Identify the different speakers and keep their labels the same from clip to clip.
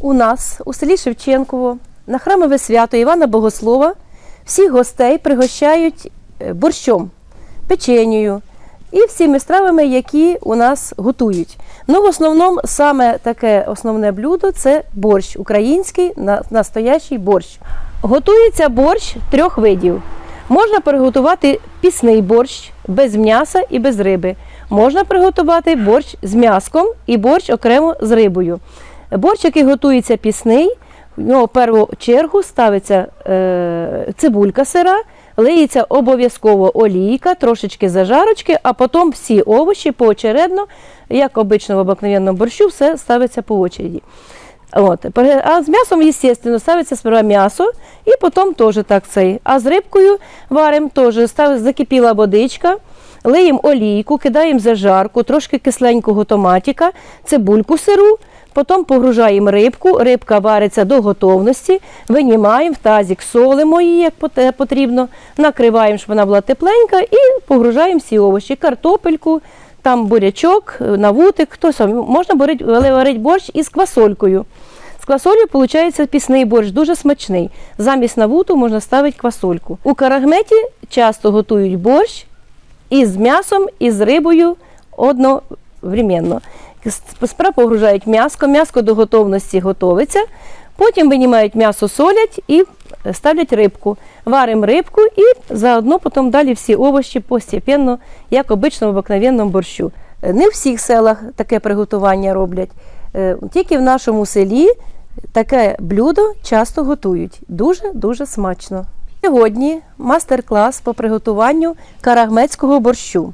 Speaker 1: У нас у селі Шевченково на храмове свято Івана Богослова всіх гостей пригощають е, борщом, печенею і всіми стравами, які у нас готують. Ну, в основному саме таке основне блюдо це борщ, український настоящий борщ. Готується борщ трьох видів. Можна приготувати пісний борщ без м'яса і без риби. Можна приготувати борщ з м'яском і борщ окремо з рибою. Борщ, який готується пісний, в нього в першу чергу ставиться е, цибулька сира, лиється обов'язково олійка, трошечки зажарочки, а потім всі овочі поочередно, як обично в обикновенному борщу, все ставиться по очереді. От. А з м'ясом, звісно, ставиться сперва м'ясо і потім теж так цей. А з рибкою варимо теж, став, закипіла водичка, лиємо олійку, кидаємо зажарку, трошки кисленького томатика, цибульку сиру, потім погружаємо рибку, рибка вариться до готовності, винімаємо в тазик, солимо її, як потрібно, накриваємо, щоб вона була тепленька, і погружаємо всі овочі, картопельку, там бурячок, навутик, хто сам. Можна варити, варити борщ із квасолькою. З квасолью виходить пісний борщ, дуже смачний. Замість навуту можна ставити квасольку. У карагметі часто готують борщ із м'ясом, і з рибою одновременно. Справа погружають м'яско, м'яско до готовності готовиться, потім винімають м'ясо, солять і ставлять рибку. Варимо рибку і заодно потім далі всі овочі постепенно, як обично в обикновенному борщу. Не в всіх селах таке приготування роблять. Е, Тільки в нашому селі таке блюдо часто готують. Дуже-дуже смачно. Сьогодні мастер-клас по приготуванню карагмецького борщу.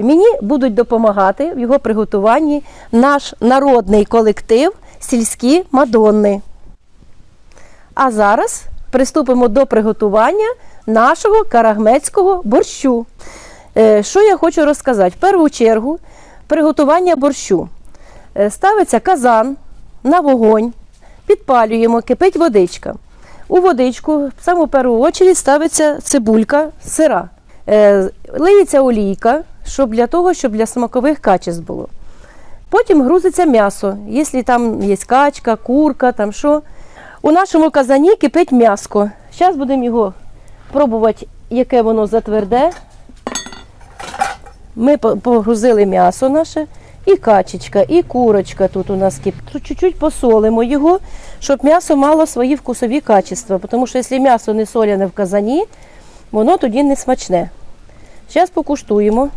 Speaker 1: Мені будуть допомагати в його приготуванні наш народний колектив сільські мадонни. А зараз приступимо до приготування нашого карагмецького борщу. Е, Що я хочу розказати? В першу чергу приготування борщу. Е, Ставиться казан на вогонь, підпалюємо, кипить водичка. У водичку в саму першу чергу ставиться цибулька сира. Е, Лиється олійка, щоб для того, щоб для смакових качеств було. Потім грузиться м'ясо, якщо там є качка, курка, там що. У нашому казані кипить м'яско. Зараз будемо його пробувати, яке воно затверде. Ми погрузили м'ясо наше, і качечка, і курочка тут у нас кипить. Чуть-чуть посолимо його, щоб м'ясо мало свої вкусові качества. Тому що якщо м'ясо не соляне в казані, воно тоді не смачне. Зараз покуштуємо.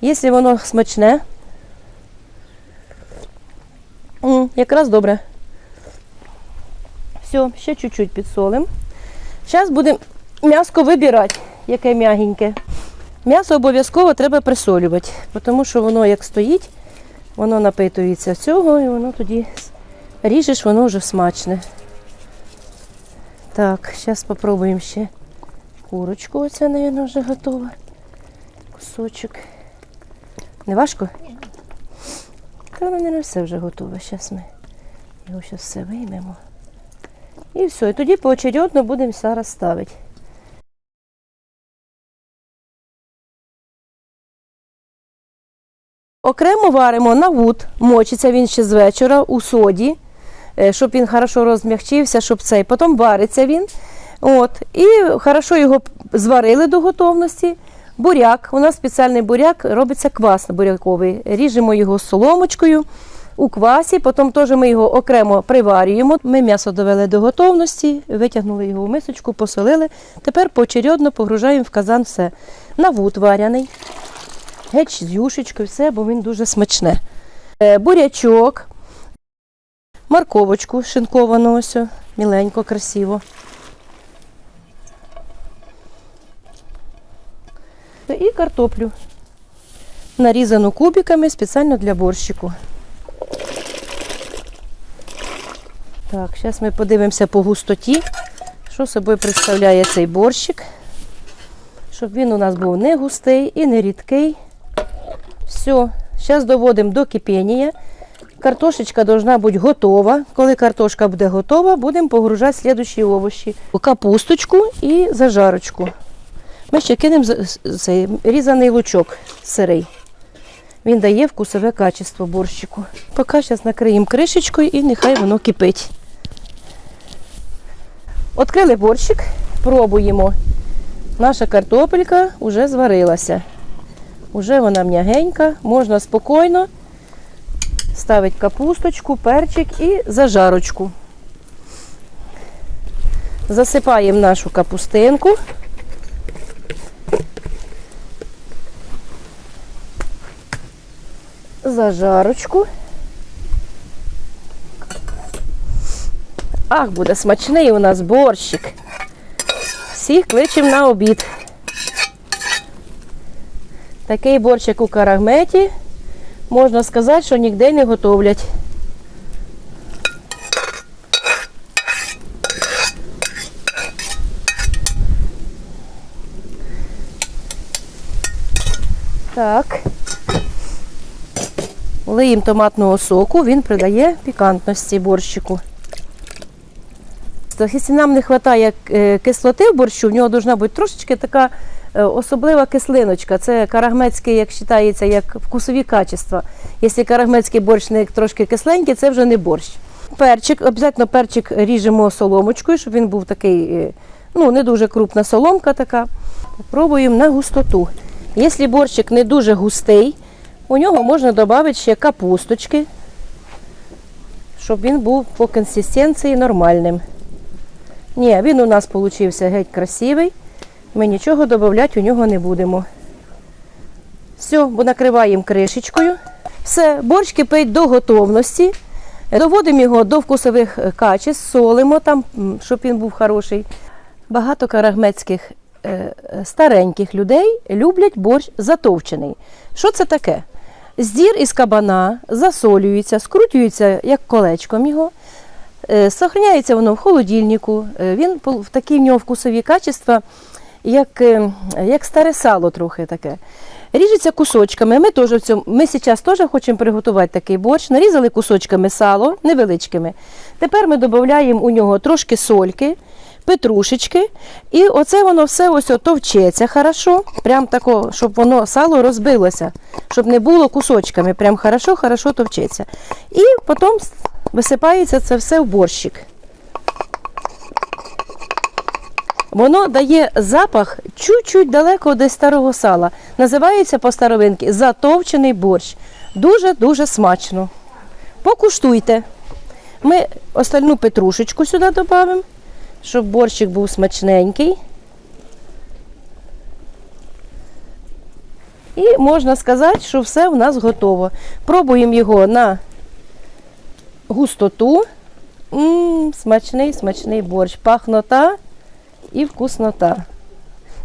Speaker 1: Якщо воно смачне, якраз добре. Все, ще чуть-чуть підсолимо. Зараз будемо м'яско вибирати, яке м'ягеньке. М'ясо обов'язково треба присолювати, тому що воно як стоїть, воно напитується цього і воно тоді ріжеш, воно вже смачне. Так, зараз спробуємо ще курочку. Оця, мабуть, вже готова. Кусочок. Не важко? Та воно, мабуть, все вже готове. Зараз ми його зараз все виймемо. І все. І тоді поочередно будемо зараз ставити. Окремо варимо на вуд, мочиться він ще з вечора у соді, е, щоб він хорошо розм'ягчився, щоб цей. Потім вариться він. От, і хорошо його зварили до готовності. Буряк. У нас спеціальний буряк робиться квас буряковий. Ріжемо його соломочкою у квасі, потім теж ми його окремо приварюємо. Ми м'ясо довели до готовності, витягнули його в мисочку, посолили. Тепер поочередно погружаємо в казан все. На вуд варяний геть з юшечкою, все, бо він дуже смачне. Е, Бурячок, морковочку шинковану ось, міленько, красиво. І картоплю. Нарізану кубиками спеціально для борщику. Так, зараз ми подивимося по густоті, що собою представляє цей борщик. Щоб він у нас був не густий і не рідкий. Все, зараз доводимо до кипіння. Картошечка должна бути готова. Коли картошка буде готова, будемо погружати слідчі овочі. Капусточку і зажарочку. Ми ще кинемо цей різаний лучок сирий. Він дає вкусове качество борщику. Поки зараз накриємо кришечкою і нехай воно кипить. Открили борщик, пробуємо. Наша картопелька вже зварилася. Уже вона м'ягенька, можна спокійно ставити капусточку, перчик і зажарочку. Засипаємо нашу капустинку. Зажарочку. Ах, буде смачний у нас борщик. Всіх кличемо на обід. Такий борщик у карагметі, можна сказати, що ніде не готовлять. Так. Лиємо томатного соку, він придає пікантності борщику. Якщо нам не вистачає е, кислоти в борщу, в нього повинна бути трошечки така е, особлива кислиночка. Це карагмецький, як вважається, як вкусові качества. Якщо карагмецький борщ не трошки кисленький, це вже не борщ. Перчик, обов'язково перчик ріжемо соломочкою, щоб він був такий, е, ну, не дуже крупна соломка така. Пробуємо на густоту. Якщо борщик не дуже густий, у нього можна додати ще капусточки, щоб він був по консистенції нормальним. Ні, він у нас получився геть красивий. Ми нічого додати у нього не будемо. Все, бо накриваємо кришечкою. Все, борщ кипить до готовності. Доводимо його до вкусових е, качеств, солимо там, щоб він був хороший. Багато карагмецьких е, е, стареньких людей люблять борщ затовчений. Що це таке? Здір із кабана засолюється, скрутюється як колечком його. Е, Сохраняється воно в холодильнику. Е, Він в такі в нього вкусові качества, як, е, як старе сало трохи таке. Ріжеться кусочками. Ми, теж в цьому, ми зараз теж хочемо приготувати такий борщ. Нарізали кусочками сало невеличкими. Тепер ми додаємо у нього трошки сольки, петрушечки. І оце воно все ось товчеться хорошо. Прям тако, щоб воно сало розбилося, щоб не було кусочками. Прям хорошо, хорошо товчеться. І потім висипається це все в борщик. Воно дає запах чуть-чуть далеко від старого сала. Називається по старовинки затовчений борщ. Дуже-дуже смачно. Покуштуйте. Ми остальну петрушечку сюди додамо, щоб борщик був смачненький. І можна сказати, що все у нас готово. Пробуємо його на густоту. М, смачний, смачний борщ. Пахнота і вкуснота.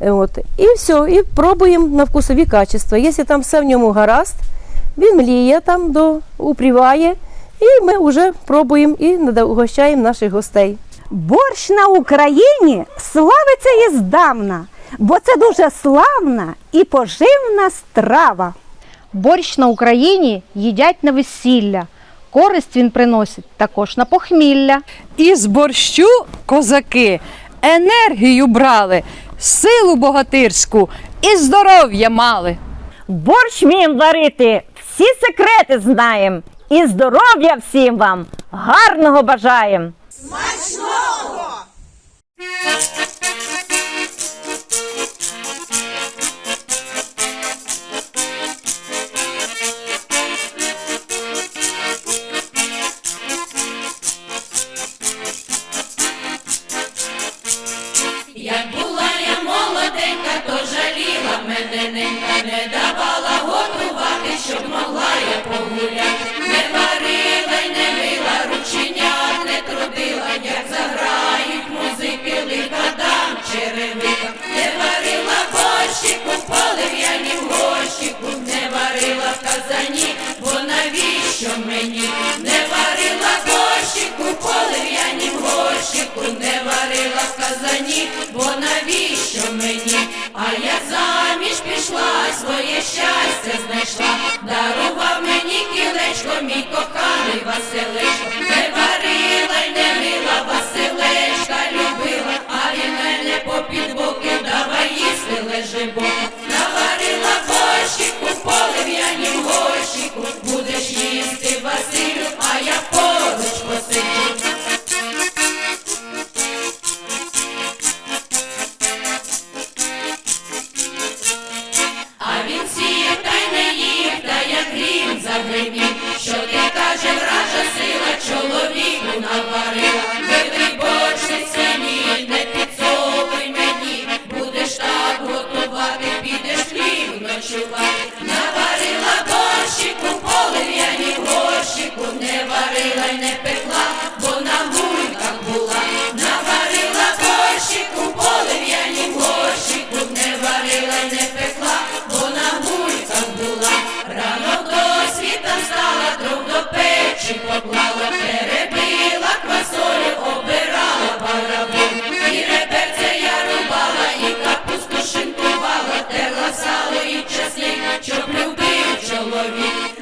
Speaker 1: От. І все, і пробуємо на вкусові качества. Якщо там все в ньому гаразд, він мліє там, до, упріває, і ми вже пробуємо і угощаємо наших гостей.
Speaker 2: Борщ на Україні славиться іздавна, бо це дуже славна і поживна страва.
Speaker 3: Борщ на Україні їдять на весілля. Користь він приносить також на похмілля.
Speaker 4: Із борщу козаки енергію брали, силу богатирську і здоров'я мали.
Speaker 2: Борщ вміємо варити, всі секрети знаємо. І здоров'я всім вам гарного бажаєм!
Speaker 5: Не давала готувати, щоб могла я погуляти. Не варила й не мила, рученят не трудила, як заграють музики, лика дам черевика. Не варила борщику, в полив'яні в горщику, не варила в казані, Ave, vai ser worry.